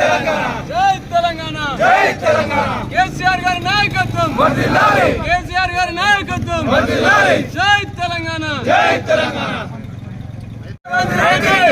తెలంగాణ. జై తెలంగాణ. జై తెలంగాణ. కేసీఆర్ గారి నాయకత్వం. వర్ధిల్లాలి. కేసీఆర్ గారి నాయకత్వం. వర్ధిల్లాలి. జై తెలంగాణ. జై తెలంగాణ.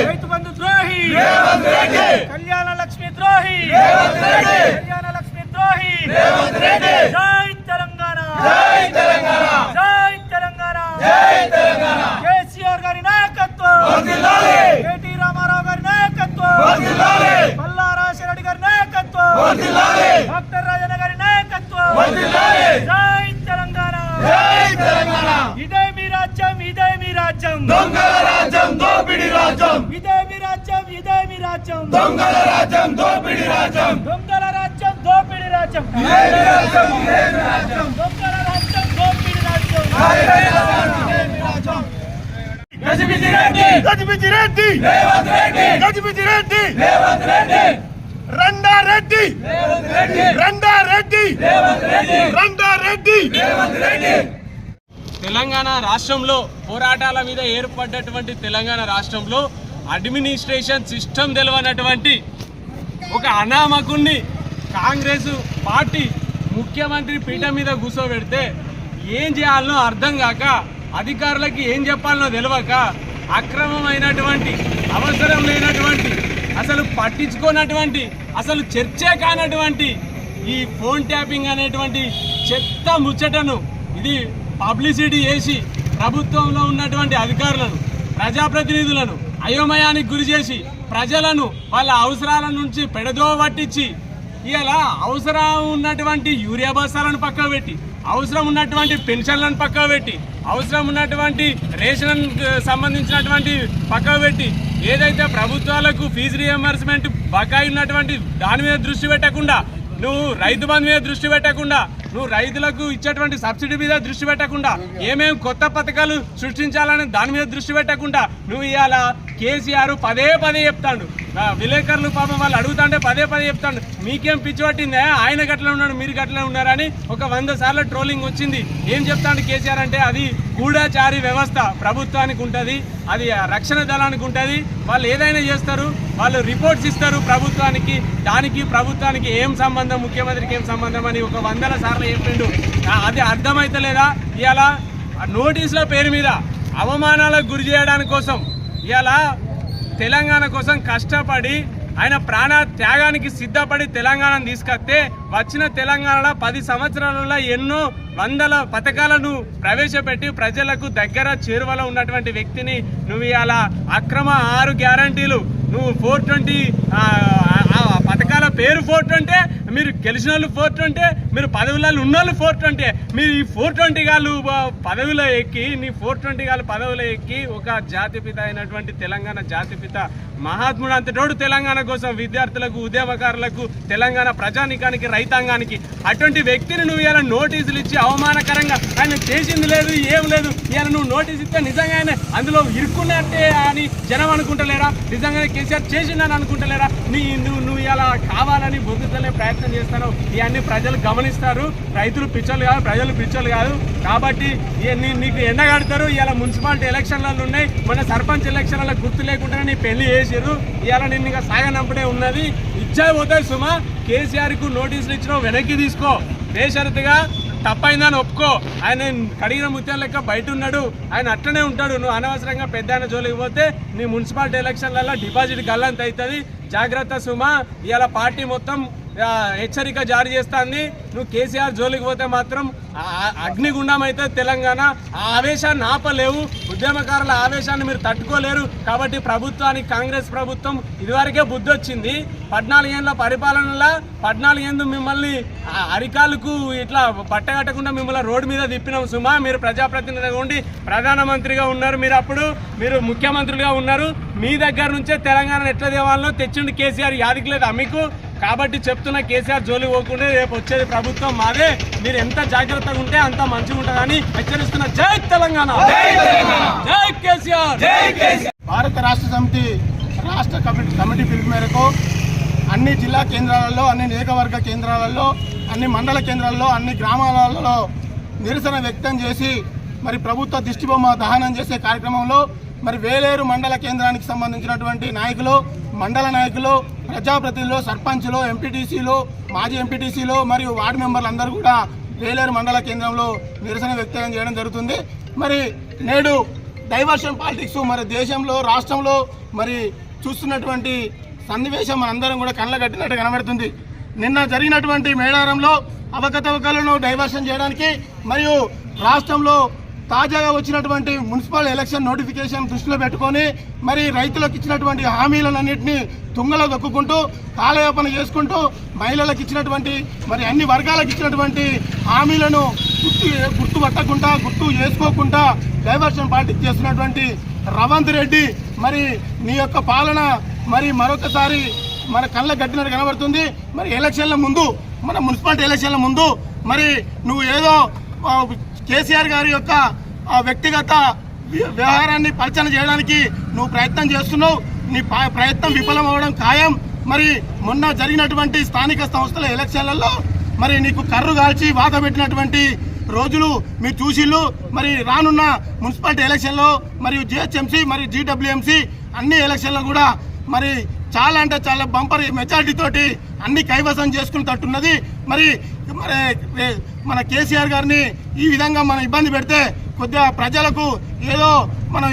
రైతు బంధు ద్రోహి. రేవంత్ రెడ్డి. కళ్యాణ లక్ష్మి ద్రోహి. రేవంత్ రెడ్డి. కళ్యాణ లక్ష్మి ద్రోహి. రేవంత్ రెడ్డి. జై తెలంగాణ. జై తెలంగాణ. జై తెలంగాణ. జై తెలంగాణ కేసీఆర్ గారి నాయకత్వం వర్ధిల్లాలి కేటీ రామారావు గారి నాయకత్వం వర్ధిల్లాలి పల్లా రాజశేఖర గారి నాయకత్వం వర్ధిల్లాలి డాక్టర్ రాజన్న గారి నాయకత్వం వర్ధిల్లాలి జై తెలంగాణ జై తెలంగాణ ఇదే మీ రాజ్యం ఇదే మీ రాజ్యం దొంగల రాజ్యం దోపిడీ రాజ్యం ఇదే మీ రాజ్యం ఇదే మీ రాజ్యం దొంగల రాజ్యం దోపిడీ రాజ్యం. దొంగల రాజ్యం దోపిడి రాజ్యం. ఇదే మీ రాజ్యం ఇదే మీ రాజ్యం. దొంగల రాజ్యం దోపిడి రాజ్యం. గజిబిజి రెడ్డి. గజిబిజి రెడ్డి. రేవంత్ రెడ్డి. గజిబిజి రెడ్డి. రేవంత్ రెడ్డి. రండా రెడ్డి. రేవంత్ రెడ్డి. రండా రెడ్డి. రేవంత్ రెడ్డి. రండా రెడ్డి. రేవంత్ రెడ్డి. తెలంగాణ రాష్ట్రంలో పోరాటాల మీద ఏర్పడ్డటువంటి తెలంగాణ రాష్ట్రంలో అడ్మినిస్ట్రేషన్ సిస్టమ్ తెలియనటువంటి ఒక అనామకుణ్ణి కాంగ్రెస్ పార్టీ ముఖ్యమంత్రి పీఠం మీద కూర్చోబెడితే ఏం చేయాలనో అర్థం కాక అధికారులకి ఏం చెప్పాలనో తెలియక అక్రమమైనటువంటి అవసరం లేనటువంటి అసలు పట్టించుకోనటువంటి అసలు చర్చే కానటువంటి ఈ ఫోన్ ట్యాపింగ్ అనేటువంటి చెత్త ముచ్చటను ఇది పబ్లిసిటీ చేసి ప్రభుత్వంలో ఉన్నటువంటి అధికారులను ప్రజాప్రతినిధులను అయోమయానికి గురి చేసి ప్రజలను వాళ్ళ అవసరాల నుంచి పెడదో పట్టించి ఇలా అవసరం ఉన్నటువంటి యూరియా బస్సాలను పక్క పెట్టి అవసరం ఉన్నటువంటి పెన్షన్లను పక్కకు పెట్టి అవసరం ఉన్నటువంటి రేషన్ సంబంధించినటువంటి పక్క పెట్టి ఏదైతే ప్రభుత్వాలకు ఫీజు రియంబర్స్మెంట్ బకాయి ఉన్నటువంటి దాని మీద దృష్టి పెట్టకుండా నువ్వు రైతు బంధు మీద దృష్టి పెట్టకుండా నువ్వు రైతులకు ఇచ్చేటువంటి సబ్సిడీ మీద దృష్టి పెట్టకుండా ఏమేం కొత్త పథకాలు సృష్టించాలని దాని మీద దృష్టి పెట్టకుండా నువ్వు ఇవాళ కేసీఆర్ పదే పదే చెప్తాడు. విలేకరులు పాపం వాళ్ళు అడుగుతాంటే పదే పదే చెప్తాడు. మీకేం పిచ్చి పట్టిందే? ఆయన గట్ల ఉన్నాడు మీరు గట్ల ఉన్నారని ఒక వంద సార్లు ట్రోలింగ్ వచ్చింది. ఏం చెప్తాడు కేసీఆర్ అంటే అది గూఢచారి వ్యవస్థ ప్రభుత్వానికి ఉంటుంది అది రక్షణ దళానికి ఉంటుంది. వాళ్ళు ఏదైనా చేస్తారు వాళ్ళు రిపోర్ట్స్ ఇస్తారు ప్రభుత్వానికి దానికి ప్రభుత్వానికి ఏం సంబంధం ముఖ్యమంత్రికి ఏం సంబంధం అని ఒక వందల సార్లు చెప్పిండు. అది అర్థమైతలేదా? ఇవాళ నోటీసుల పేరు మీద అవమానాలకు గురి చేయడానికి కోసం ఇవాళ తెలంగాణ కోసం కష్టపడి ఆయన ప్రాణ త్యాగానికి సిద్ధపడి తెలంగాణను తీసుకొస్తే వచ్చిన తెలంగాణలో పది సంవత్సరాలలో ఎన్నో వందల పథకాలను ప్రవేశపెట్టి ప్రజలకు దగ్గర చేరువలో ఉన్నటువంటి వ్యక్తిని నువ్వు ఇవాళ అక్రమ ఆరు గ్యారంటీలు నువ్వు ఫోర్ ట్వంటీ పథకాల పేరు ఫోర్ ట్వంటీ మీరు గెలిచిన వాళ్ళు ఫోర్ ట్వంటీ మీరు పదవులలో ఉన్న వాళ్ళు ఫోర్ ట్వంటీ. మీరు ఈ ఫోర్ ట్వంటీ గాళ్ళు పదవిలో ఎక్కి నీ ఫోర్ ట్వంటీ గాళ్ళు పదవిలో ఎక్కి ఒక జాతిపిత అయినటువంటి తెలంగాణ జాతిపిత మహాత్ముడు అంతటోడు తెలంగాణ కోసం విద్యార్థులకు ఉద్యమకారులకు తెలంగాణ ప్రజానికానికి రైతాంగానికి అటువంటి వ్యక్తిని నువ్వు ఇలా నోటీసులు ఇచ్చి అవమానకరంగా ఆయన చేసింది లేదు ఏం లేదు. ఇలా నువ్వు నోటీస్ ఇస్తే నిజంగా ఆయన అందులో ఇరుక్కున్నట్టే అని జనం అనుకుంటలేరా? నిజంగానే కేసీఆర్ చేసిందని అనుకుంటలేరా? నీ నువ్వు నువ్వు ఇలా కావాలని బొద్దుతలే ప్రయత్నం చేస్తాను ఇవన్నీ ప్రజలు గమనిస్తారు. రైతులు పిచ్చోళ్ళు కాదు ప్రజలు పిచ్చోళ్ళు కాదు. కాబట్టి ఇవన్నీ నీకు ఎండగడతారు ఇలా మున్సిపాలిటీ ఎలక్షన్లలో ఉన్నాయి. మన సర్పంచ్ ఎలక్షన్లలో గుర్తు లేకుండా నీ పెళ్ళి చేసారు ఇలా నిన్ను ఇంకా సాగనంపడే ఉన్నది. ఇచ్చే పోతే సుమా. కేసీఆర్కు నోటీసులు ఇచ్చిన వెనక్కి తీసుకో. బేషరతుగా తప్పైందని ఒప్పుకో. ఆయన కడిగిన ముత్యం లెక్క బయట ఉన్నాడు. ఆయన అట్లనే ఉంటాడు. నువ్వు అనవసరంగా పెద్ద ఆయన జోలికి పోతే నీ మున్సిపాలిటీ ఎలక్షన్లలో డిపాజిట్ గల్లంత అవుతుంది జాగ్రత్త సుమా. ఇలా పార్టీ మొత్తం హెచ్చరిక జారీ చేస్తాంది. నువ్వు కేసీఆర్ జోలికి పోతే మాత్రం అగ్నిగుండం అయితే తెలంగాణ. ఆ ఆవేశాన్ని ఆపలేవు. ఉద్యమకారుల ఆవేశాన్ని మీరు తట్టుకోలేరు. కాబట్టి ప్రభుత్వానికి కాంగ్రెస్ ప్రభుత్వం ఇదివరకే బుద్ధి వచ్చింది పద్నాలుగేళ్ళ పరిపాలనలో పద్నాలుగేళ్ళు మిమ్మల్ని అరికాలకు ఇట్లా పట్టగట్టకుండా మిమ్మల్ని రోడ్డు మీద తిప్పినాం సుమా. మీరు ప్రజాప్రతినిధిగా ఉండి ప్రధానమంత్రిగా ఉన్నారు మీరు అప్పుడు. మీరు ముఖ్యమంత్రులుగా ఉన్నారు. మీ దగ్గర నుంచే తెలంగాణ ఎట్లా దేవాలనో తెచ్చిండి కేసీఆర్. యాదికి లేదా మీకు కాబట్టి చెప్తున్న కేసీఆర్ జోలి పోకుండా రేపు వచ్చేది ప్రభుత్వం మాదే. మీరు ఎంత జాగ్రత్తగా ఉంటే అంత మంచిగా ఉంటుందని హెచ్చరిస్తున్న జై తెలంగాణ. జై కేసీఆర్. జై కేసీఆర్. భారత రాష్ట్ర సమితి రాష్ట్ర కమిటీ కమిటీ పిలుపు మేరకు అన్ని జిల్లా కేంద్రాలలో అన్ని నియోజకవర్గ కేంద్రాలలో అన్ని మండల కేంద్రాల్లో అన్ని గ్రామాలలో నిరసన వ్యక్తం చేసి మరి ప్రభుత్వ దిష్టిబొమ్మ దహనం చేసే కార్యక్రమంలో మరి వేలేరు మండల కేంద్రానికి సంబంధించినటువంటి నాయకులు మండల నాయకులు ప్రజాప్రతినిధులు సర్పంచ్లు ఎంపీటీసీలు మాజీ ఎంపీటీసీలు మరియు వార్డు మెంబర్లు అందరూ కూడా వేలేరు మండల కేంద్రంలో నిరసన వ్యక్తం చేయడం జరుగుతుంది. మరి నేడు డైవర్షన్ పాలిటిక్స్ మరి దేశంలో రాష్ట్రంలో మరి చూస్తున్నటువంటి సన్నివేశం మనందరం కూడా కళ్ళ కట్టినట్టు కనబడుతుంది. నిన్న జరిగినటువంటి మేడారంలో అవకతవకలను డైవర్షన్ చేయడానికి మరియు రాష్ట్రంలో తాజాగా వచ్చినటువంటి మున్సిపల్ ఎలక్షన్ నోటిఫికేషన్ దృష్టిలో పెట్టుకొని మరి రైతులకు ఇచ్చినటువంటి హామీలన్నింటినీ తుంగలో దొక్కుకుంటూ కాలయాపన చేసుకుంటూ మహిళలకు ఇచ్చినటువంటి మరి అన్ని వర్గాలకు ఇచ్చినటువంటి హామీలను గుర్తు గుర్తుపట్టకుండా గుర్తు చేసుకోకుండా డైవర్షన్ పాలిటిక్స్ చేస్తున్నటువంటి రవంత్ రెడ్డి మరి నీ యొక్క పాలన మరి మరొకసారి మన కళ్ళ గట్టినట్టు కనబడుతుంది. మరి ఎలక్షన్ల ముందు మన మున్సిపాలిటీ ఎలక్షన్ల ముందు మరి నువ్వు ఏదో కేసీఆర్ గారి యొక్క వ్యక్తిగత వ్యవహారాన్ని పరిచయం చేయడానికి నువ్వు ప్రయత్నం చేస్తున్నావు. నీ ప్రయత్నం విఫలం అవ్వడం ఖాయం. మరి మొన్న జరిగినటువంటి స్థానిక సంస్థల ఎలక్షన్లలో మరి నీకు కర్రు కాల్చి వాత పెట్టినటువంటి రోజులు మీరు చూసిళ్ళు. మరి రానున్న మున్సిపాలిటీ ఎలక్షన్లో మరియు జిహెచ్ఎంసీ మరియు జీడబ్ల్యూఎంసీ అన్ని ఎలక్షన్లో కూడా మరి చాలా అంటే చాలా బంపర్ మెజారిటీ తోటి అన్ని కైవసం చేసుకున్నట్టున్నది మరి మరి మన కేసీఆర్ గారిని ఈ విధంగా మనం ఇబ్బంది పెడితే కొద్దిగా ప్రజలకు ఏదో మనం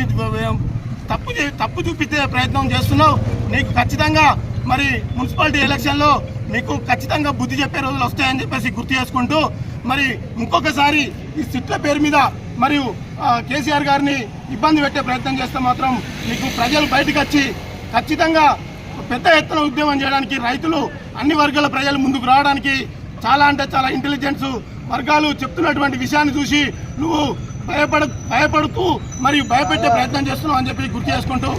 తప్పు తప్పు చూపించే ప్రయత్నం చేస్తున్నావు నీకు ఖచ్చితంగా మరి మున్సిపాలిటీ ఎలక్షన్లో మీకు ఖచ్చితంగా బుద్ధి చెప్పే రోజులు వస్తాయని చెప్పేసి గుర్తు చేసుకుంటూ మరి ఇంకొకసారి ఈ సిట్ల పేరు మీద మరియు కేసీఆర్ గారిని ఇబ్బంది పెట్టే ప్రయత్నం చేస్తే మాత్రం మీకు ప్రజలు బయటకు వచ్చి ఖచ్చితంగా పెద్ద ఎత్తున ఉద్యమం చేయడానికి రైతులు అన్ని వర్గాల ప్రజలు ముందుకు రావడానికి చాలా అంటే చాలా ఇంటెలిజెన్స్ వర్గాలు చెప్తున్నటువంటి విషయాన్ని చూసి నువ్వు భయపడ భయపడుతూ మరియు భయపెట్టే ప్రయత్నం చేస్తున్నావు అని చెప్పి గుర్తు చేసుకుంటూ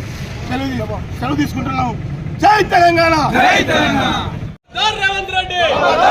సెలవు సెలవు తీసుకుంటున్నాం జై తెలంగాణ! జై తెలంగాణ! జై తెలంగాణ